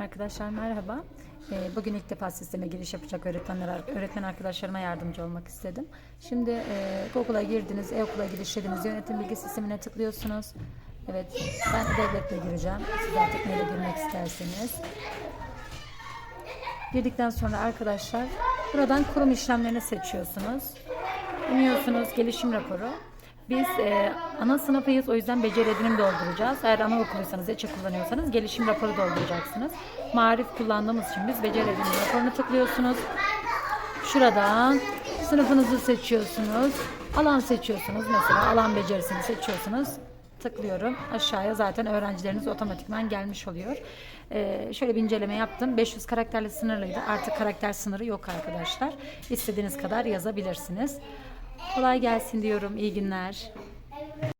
Arkadaşlar merhaba. Ee, Bugün ilk defa sisteme giriş yapacak öğretmenler, öğretmen arkadaşlarıma yardımcı olmak istedim. Şimdi e, Google'a girdiniz, e-okula giriş dediniz, yönetim bilgi sistemine tıklıyorsunuz. Evet, ben devletle gireceğim. Siz artık girmek isterseniz. Girdikten sonra arkadaşlar buradan kurum işlemlerini seçiyorsunuz. İniyorsunuz gelişim raporu. Biz e, ana sınıfıyız o yüzden beceri edinim dolduracağız. Eğer anaokuluysanız, eçe kullanıyorsanız gelişim raporu dolduracaksınız. Marif kullandığımız için biz beceri edinim raporunu tıklıyorsunuz. Şuradan sınıfınızı seçiyorsunuz. Alan seçiyorsunuz. Mesela alan becerisini seçiyorsunuz. Tıklıyorum. Aşağıya zaten öğrencileriniz otomatikman gelmiş oluyor. Ee, şöyle bir inceleme yaptım. 500 karakterle sınırlıydı. Artık karakter sınırı yok arkadaşlar. İstediğiniz kadar yazabilirsiniz. Kolay gelsin diyorum. İyi günler.